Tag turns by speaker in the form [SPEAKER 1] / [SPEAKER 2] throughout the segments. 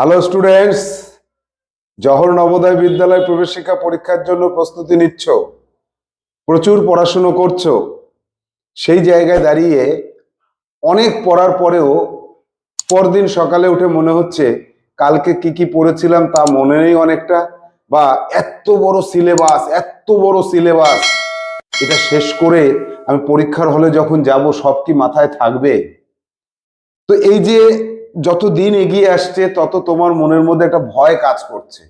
[SPEAKER 1] Hello students জহর নবোদয় বিদ্যালয় প্রবেশ শিক্ষা পরীক্ষার জন্য প্রস্তুতি নিচ্ছ। প্রচুর পড়াশুনো করছ। সেই জায়গায় দাঁড়িয়ে অনেক পড়ার পরেও পরদিন সকালে উঠে মনে হচ্ছে, কালকে কি কি পড়েছিলাম তা মনে নেই অনেকটা, বা এত বড় সিলেবাস, এত বড় সিলেবাস। এটা শেষ করে আমি পরীক্ষার হলে যখন যাব, সব কি মাথায় থাকবে? তো এই যে যত দিন এগিয়ে আসছে, তত তোমার মনের মধ্যে একটা ভয় কাজ করছে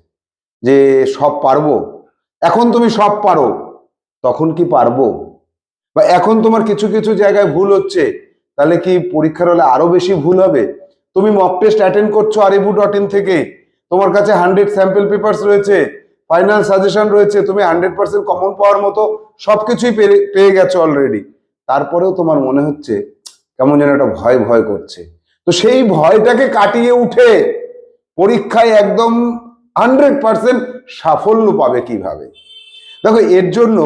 [SPEAKER 1] যে সব পারব। এখন তুমি সব পারো, তখন কি পারব? বা এখন তোমার কিছু কিছু জায়গায় ভুল হচ্ছে, তাহলে কি পরীক্ষার হলে আরও বেশি ভুল হবে? তুমি মক টেস্ট অ্যাটেন্ড করছ আরিবু ডট ইন থেকে, তোমার কাছে হান্ড্রেড স্যাম্পল পেপার্স রয়েছে ফাইনাল সাজেশন রয়েছে, তুমি হান্ড্রেড পার্সেন্ট কমন পাওয়ার মতো সবকিছুই পেয়ে গেছো অলরেডি তারপরেও তোমার মনে হচ্ছে, কেমন যেন একটা ভয় ভয় করছে। তো সেই ভয়টাকে কাটিয়ে উঠে পরীক্ষায় একদম হান্ড্রেড পার্সেন্ট সাফল্য পাবে কীভাবে? দেখো, এর জন্য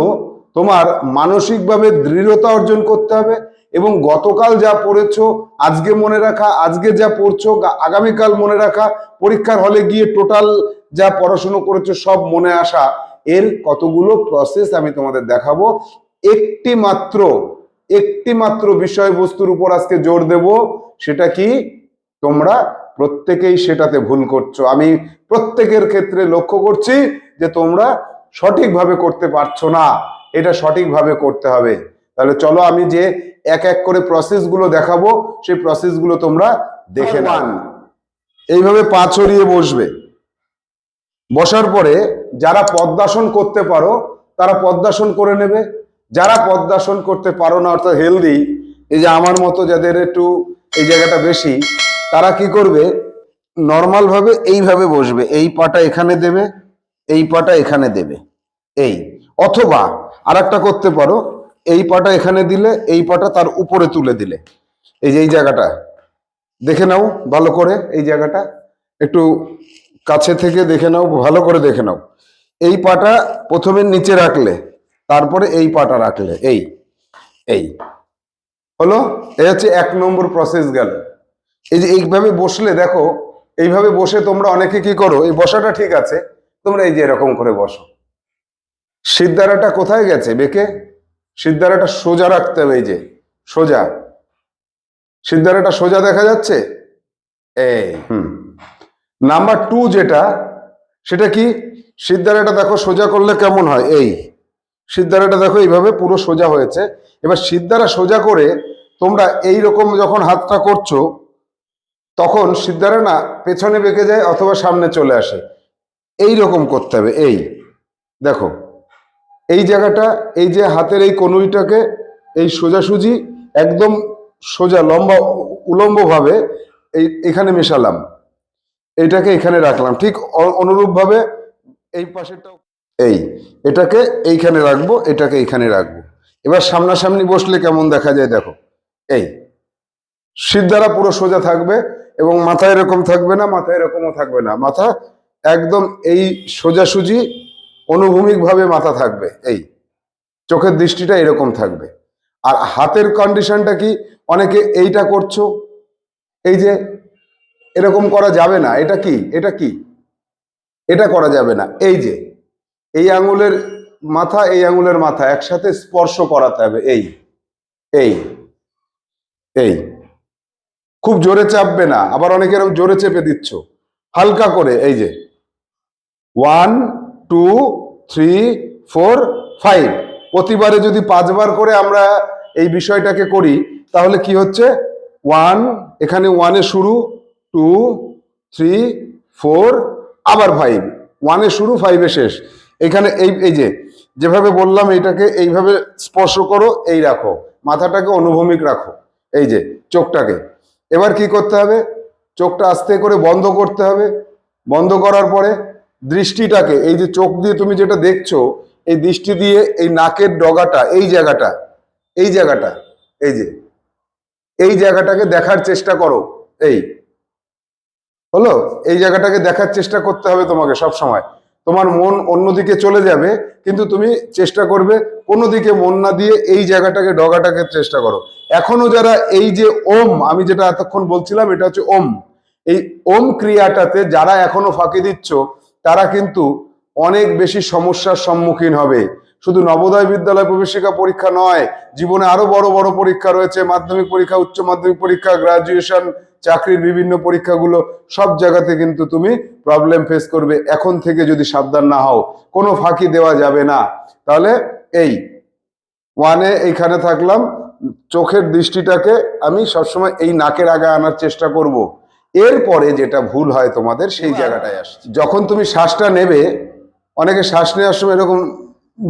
[SPEAKER 1] তোমার মানসিকভাবে দৃঢ়তা অর্জন করতে হবে এবং গতকাল যা পড়েছো, আজকে মনে রাখা, আজকে যা পড়ছো আগামীকাল মনে রাখা, পরীক্ষার হলে গিয়ে টোটাল যা পড়াশুনো করেছ, সব মনে আসা, এর কতগুলো প্রসেস আমি তোমাদের দেখাবো। একটি মাত্র একটি মাত্র বিষয়বস্তুর উপর আজকে জোর দেব সেটা কি? তোমরা প্রত্যেকেই সেটাতে ভুল করছ। আমি প্রত্যেকের ক্ষেত্রে লক্ষ্য করছি যে তোমরা সঠিকভাবে করতে পারছ না। এটা সঠিকভাবে করতে হবে। তাহলে চলো আমি যে এক এক করে প্রসেসগুলো দেখাবো সেই প্রসেসগুলো তোমরা দেখে নাও। এইভাবে পা ছড়িয়ে বসবে। বসার পরে যারা পদ্মাসন করতে পারো তারা পদ্মাসন করে নেবে। যারা পদ্মাসন করতে পারো না অর্থাৎ হেলদি এই যে আমার মতো যাদের একটু এই জায়গাটা বেশি, তারা কি করবে? নর্মাল ভাবে এইভাবে বসবে। এই পাটা এখানে দেবে, এই পাটা এখানে দেবে। এই। অথবা আর একটা করতে পারো, এই পাটা এখানে দিলে, এই পাটা তার উপরে তুলে দিলে। এই যে এই জায়গাটা, দেখে নাও ভালো করে এই জায়গাটা। একটু কাছে থেকে দেখে নাও, ভালো করে দেখে নাও। এই পাটা প্রথমে নিচে রাখলে, তারপরে এই পাটা রাখলে। এই এই। হলো? এই হচ্ছে এক নম্বর প্রসেস গেল। এই যে এইভাবে বসলে দেখো, এইভাবে বসে তোমরা অনেকে কি করো? এই বসাটা ঠিক আছে, তোমরা এই যে এরকম করে বসো। সিদ্ধারাটা কোথায় গেছে বেকে? সিদ্ধারাটা সোজা রাখতে হবে, এই যে, সোজা। সিদ্ধারাটা সোজা দেখা যাচ্ছে? এই, হুম। নাম্বার টু যেটা, সেটা কি? সিদ্ধারাটা দেখো সোজা করলে কেমন হয়? এই। সিদ্ধারাটা দেখো এইভাবে পুরো সোজা হয়েছে। এবার সিদ্ধারা সোজা করে তোমরা এই রকম যখন হাতটা করছ, তখন সিদ্ধারা না পেছনে বেঁকে যায় অথবা সামনে চলে আসে। এই রকম করতে হবে, এই। দেখো, এই জায়গাটা, এই যে হাতের এই কনুইটাকে, এই সোজাসুজি একদম সোজা লম্বা উলম্ব ভাবে এই, এখানে মেশালাম। এইটাকে এখানে রাখলাম। ঠিক অনুরূপভাবে এই পাশেরটাও, এই, এটাকে এইখানে রাখব, এটাকে এইখানে রাখব। এবার সামনাসামনি বসলে কেমন দেখা যায় দেখো। এই সিদ্ধারা পুরো সোজা থাকবে এবং মাথা এরকম থাকবে না, মাথা এরকমও থাকবে না। মাথা একদম এই সোজাসুজি অনুভূমিকভাবে মাথা থাকবে। এই, চোখের দৃষ্টিটা এরকম থাকবে। আর হাতের কন্ডিশনটা কি? অনেকে এইটা করছ, এই যে এরকম করা যাবে না, এটা কি? এটা কি? এটা করা যাবে না। এই যে, এই আঙুলের মাথা, এই আঙুলের মাথা, একসাথে স্পর্শ করাতে হবে, এই এই এই। খুব জোরে চাপবে না, আবার অনেকে এরকম জোরে চেপে দিচ্ছ। হালকা করে, এই যে, one, two, three, four, five. প্রতিবারে যদি পাঁচবার করে আমরা এই বিষয়টাকে করি, তাহলে কি হচ্ছে? ওয়ান, এখানে ওয়ানে শুরু, টু, থ্রি, ফোর, আবার ফাইভ। ওয়ানে শুরু, ফাইভে শেষ। এখানে এই এই যে যেভাবে বললাম এটাকে এইভাবে স্পর্শ করো, এই রাখো। মাথাটাকে অনুভূমিক রাখো, এই যে চোখটাকে। এবার কি করতে হবে? চোখটা আস্তে করে বন্ধ করতে হবে। বন্ধ করার পরে দৃষ্টিটাকে, এই যে চোখ দিয়ে তুমি যেটা দেখছ, এই দৃষ্টি দিয়ে এই নাকের ডগাটা, এই জায়গাটা এই জায়গাটা, এই যে, এই জায়গাটাকে দেখার চেষ্টা করো, এই। হলো? এই জায়গাটাকে দেখার চেষ্টা করতে হবে তোমাকে সব সময় তোমার মন অন্যদিকে চলে যাবে, কিন্তু তুমি চেষ্টা করবে কোনো দিকে মন না দিয়ে এই জায়গাটাকে, ডগাটাকে চেষ্টা করো। এখনও যারা এই যে ওম, আমি যেটা এতক্ষণ বলছিলাম, এটা হচ্ছে ওম। এই ওম ক্রিয়াটাতে যারা এখনও ফাঁকি দিচ্ছ, তারা কিন্তু অনেক বেশি সমস্যার সম্মুখীন হবে। শুধু নবোদয় বিদ্যালয় প্রবেশিকা পরীক্ষা নয়, জীবনে আরও বড় বড় পরীক্ষা রয়েছে, মাধ্যমিক পরীক্ষা, উচ্চ মাধ্যমিক পরীক্ষা গ্রাজুয়েশন চাকরির বিভিন্ন পরীক্ষাগুলো সব জায়গাতে কিন্তু তুমি প্রবলেম ফেস করবে। এখন থেকে যদি সাবধান না হও কোনো ফাঁকি দেওয়া যাবে না। তাহলে এই ওয়ানে এইখানে থাকলাম চোখের দৃষ্টিটাকে আমি সবসময় এই নাকের আগে আনার চেষ্টা করব। এরপরে যেটা ভুল হয় তোমাদের সেই জায়গাটায় আস যখন তুমি শ্বাসটা নেবে অনেকে শ্বাস নেওয়ার সময় এরকম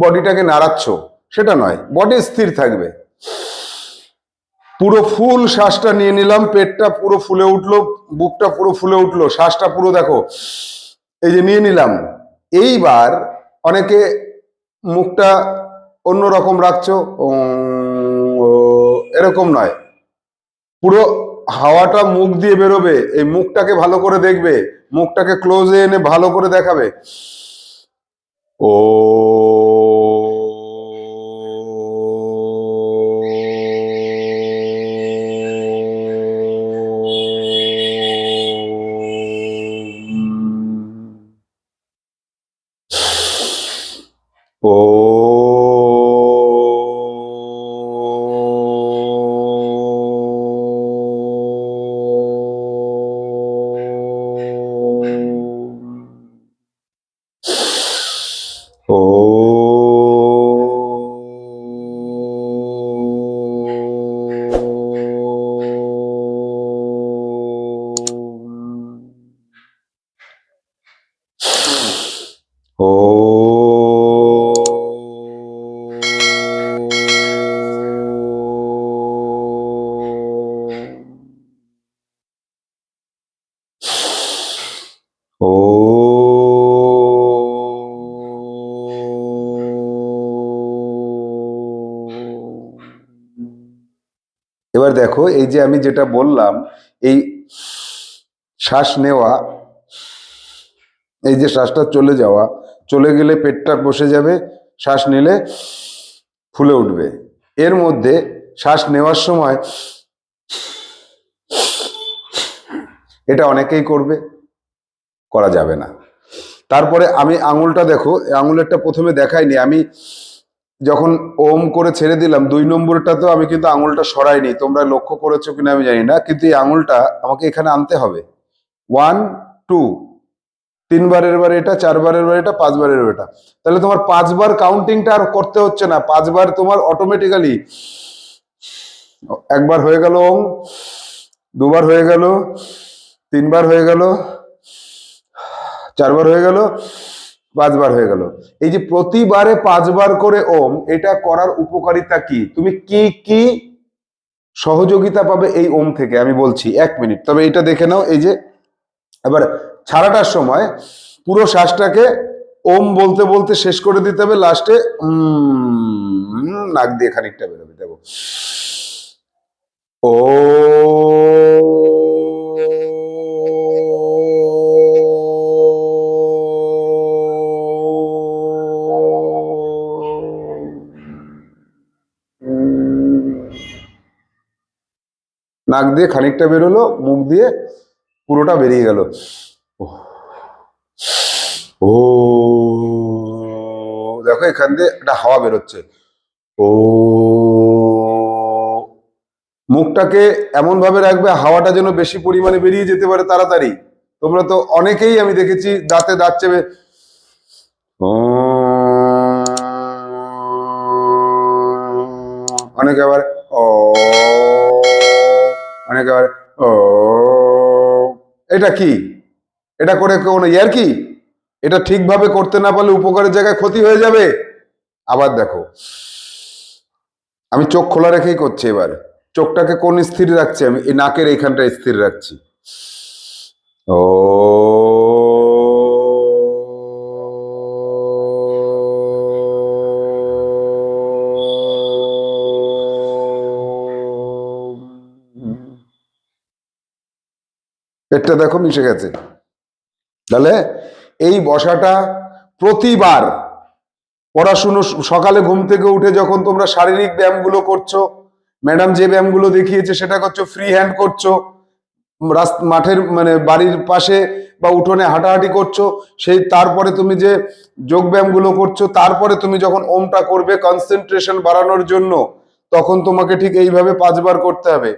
[SPEAKER 1] বডিটাকে নাড়াচ্ছ সেটা নয় বডি স্থির থাকবে। পুরো ফুল শ্বাসটা নিয়ে নিলাম পেটটা পুরো ফুলে উঠল বুকটা পুরো ফুলে উঠল শ্বাসটা পুরো দেখো এই যে নিয়ে নিলাম। এইবার অনেকে মুখটা অন্যরকম রাখছো উম, ও, এরকম নয়। পুরো হাওয়াটা মুখ দিয়ে বেরোবে এই মুখটাকে ভালো করে দেখবে মুখটাকে ক্লোজে এনে ভালো করে দেখাবে। ও এবার দেখো এই যে আমি যেটা বললাম এই শ্বাস নেওয়া এই যে শ্বাসটা চলে যাওয়া চলে গেলে পেটটা বসে যাবে শ্বাস নিলে ফুলে উঠবে এর মধ্যে শ্বাস নেওয়ার সময় এটা অনেকেই করবে করা যাবে না। তারপরে আমি আঙুলটা দেখো আঙুলেরটা প্রথমে দেখাইনি। আমি যখন ওম করে ছেড়ে দিলাম, দুই নম্বরটাতেও আমি কিন্তু আঙুলটা সরাইনি। তোমরা লক্ষ্য করেছ কিনা আমি জানি না, কিন্তু এই আঙুলটা আমাকে এখানে আনতে হবে। ওয়ান টু তিনবারের বার এটা, চারবারের বার এটা, পাঁচবারের বার এটা। তাহলে তোমার পাঁচবার কাউন্টিংটা আর করতে হচ্ছে না। পাঁচবার তোমার অটোমেটিক্যালি একবার হয়ে গেল ওম, দুবার হয়ে গেল, তিনবার হয়ে গেল চারবার হয়ে গেল, পাঁচবার হয়ে গেল। এই যে প্রতিবারে পাঁচবার করে ওম, এটা করার উপকারিতা কি? তুমি কি কি সহযোগিতা পাবে এই ওম থেকে? আমি বলছি, এক মিনিট। তবে এটা দেখে নাও, এই যে, এবার ছাড়াটার সময় পুরো শ্বাসটাকে ওম বলতে বলতে শেষ করে দিতে হবে, লাস্টে নাক দিয়ে খানিকটা বেরোবে। দেখো। ও নাক দিয়ে খানিকটা বেরোলো, মুখ দিয়ে পুরোটা বেরিয়ে গেল। ও, দেখো এখান দিয়ে একটা হাওয়া বেরোচ্ছে। ও, মুখটাকে এমন ভাবে রাখবে, হাওয়াটা যেন বেশি পরিমাণে বেরিয়ে যেতে পারে তাড়াতাড়ি। তোমরা তো অনেকেই আমি দেখেছি দাঁতে দাঁত চেপে, অনেকে আবার, ও। অনেকে ও, এটা কি? এটা করে কোনো ইয়ার কি? এটা ঠিকভাবে করতে না পারলে উপকারের জায়গায় ক্ষতি হয়ে যাবে? আবার দেখো। আমি চোখ খোলা রেখেই করছি এবার। চোখটাকে কোন স্থির রাখছি আমি? এই নাকের এইখানটা স্থির রাখছি। ও পেটটা দেখো মিশে গেছে। তাহলে এই বসাটা প্রতিবার পড়াশুনো সকালে ঘুম থেকে উঠে যখন তোমরা শারীরিক ব্যায়ামগুলো করছ, ম্যাডাম যে ব্যায়ামগুলো দেখিয়েছে সেটা করছ ফ্রি হ্যান্ড করছ
[SPEAKER 2] মাঠের মানে বাড়ির পাশে বা উঠোনে হাঁটাহাঁটি করছ, সেই তারপরে তুমি যে যোগব্যায়ামগুলো করছ, তারপরে তুমি যখন ওমটা করবে কনসেন্ট্রেশন বাড়ানোর জন্য, তখন তোমাকে ঠিক এইভাবে পাঁচবার করতে হবে।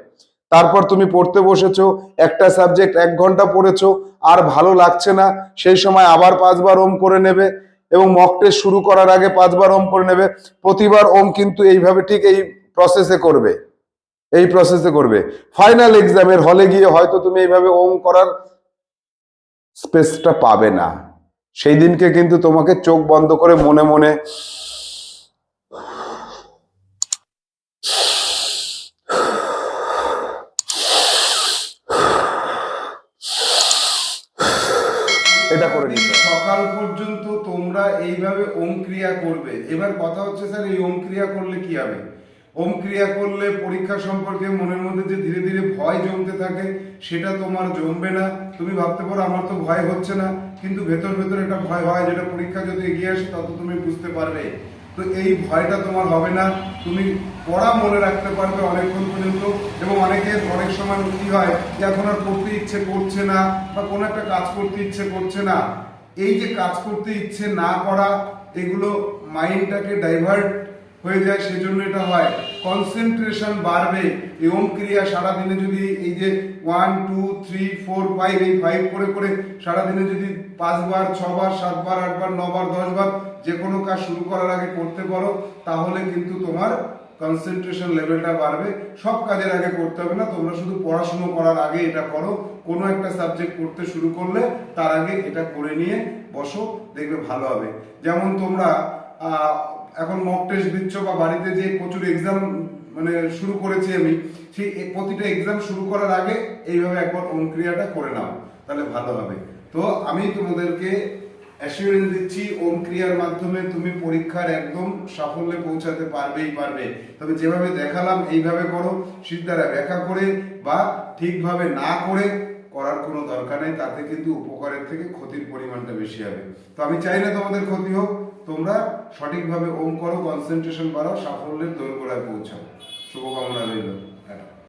[SPEAKER 2] তারপর তুমি পড়তে বসেছো, একটা সাবজেক্ট এক ঘণ্টা পড়েছো, আর ভালো লাগছে না, সেই সময় আবার পাঁচবার ওম করে নেবে এবং মক টেস্ট শুরু করার আগে পাঁচবার ওম করে নেবে। প্রতিবার ওম কিন্তু এইভাবে ঠিক এই প্রসেসে করবে। এই প্রসেসে করবে। ফাইনাল এক্সামের হলে গিয়ে হয়তো তুমি এইভাবে ওম করার স্পেসটা পাবে না। সেই দিনকে কিন্তু তোমাকে চোখ বন্ধ করে মনে মনে এটা করে নিতে
[SPEAKER 1] সকাল পর্যন্ত তোমরা এইভাবে ওম ক্রিয়া করবে। এবার কথা হচ্ছে, স্যার, এই ওম ক্রিয়া করলে কি হবে? ওম ক্রিয়া করলে পরীক্ষা সম্পর্কে মনের মধ্যে যে ধীরে ধীরে ভয় জমতে থাকে, সেটা তোমার জমবে না। তুমি ভাবতে পারো, আমার তো ভয় হচ্ছে না, কিন্তু ভেতর ভেতর একটা ভয় হয়, যেটা পরীক্ষা যদি এগিয়ে আসে তত তুমি বুঝতে পারবে। তো এই ভয়টা তোমার হবে না। তুমি পড়া মনে রাখতে পারবে অনেকক্ষণ পর্যন্ত এবং অনেকের অনেক সময় কি হয় যে এখন আর পড়তে ইচ্ছে করছে না বা কোনো একটা কাজ করতে ইচ্ছে করছে না। এই যে কাজ করতে ইচ্ছে না করা, এগুলো মাইন্ডটাকে ডাইভার্ট হয়ে যায়, সেজন্য এটা হয়। কনসেন্ট্রেশন বাড়বে ওম ক্রিয়া সারাদিনে যদি এই যে one two three four five এই ফাইভ করে করে সারাদিনে যদি পাঁচবার, ছবার, সাতবার, আটবার, নবার, দশবার যে কোনো কাজ শুরু করার আগে করতে পারো, তাহলে কিন্তু তোমার কনসেন্ট্রেশন লেভেলটা বাড়বে। সব কাজের আগে করতে হবে না, তোমরা শুধু পড়াশুনো করার আগে এটা করো। কোনো একটা সাবজেক্ট পড়তে শুরু করলে তার আগে এটা করে নিয়ে বসো, দেখবে ভালো হবে। যেমন তোমরা এখন মক টেস্ট দিচ্ছ বা বাড়িতে যে প্রচুর এক্সাম মানে শুরু করেছি আমি, সেই প্রতিটা এক্সাম শুরু করার আগে এইভাবে একবার ওম ক্রিয়াটা করে নাও, তাহলে ভালো হবে। তো আমি তোমাদেরকে অ্যাসিওরেন্স দিচ্ছি, ওম ক্রিয়ার মাধ্যমে তুমি পরীক্ষার একদম সাফল্যে পৌঁছাতে পারবেই পারবে। তবে যেভাবে দেখালাম, এইভাবে করো। সিদ্ধারা ব্যাখ্যা করে বা ঠিকভাবে না করে করার কোনো দরকার নেই, তাতে কিন্তু উপকারের থেকে ক্ষতির পরিমাণটা বেশি হবে। তো আমি চাই না তোমাদের ক্ষতি হোক, তোমরা সঠিকভাবে ওম করো কনসেন্ট্রেশন বাড়াও, সাফল্যের দোরগোড়ায় পৌঁছাও। শুভকামনা রইল।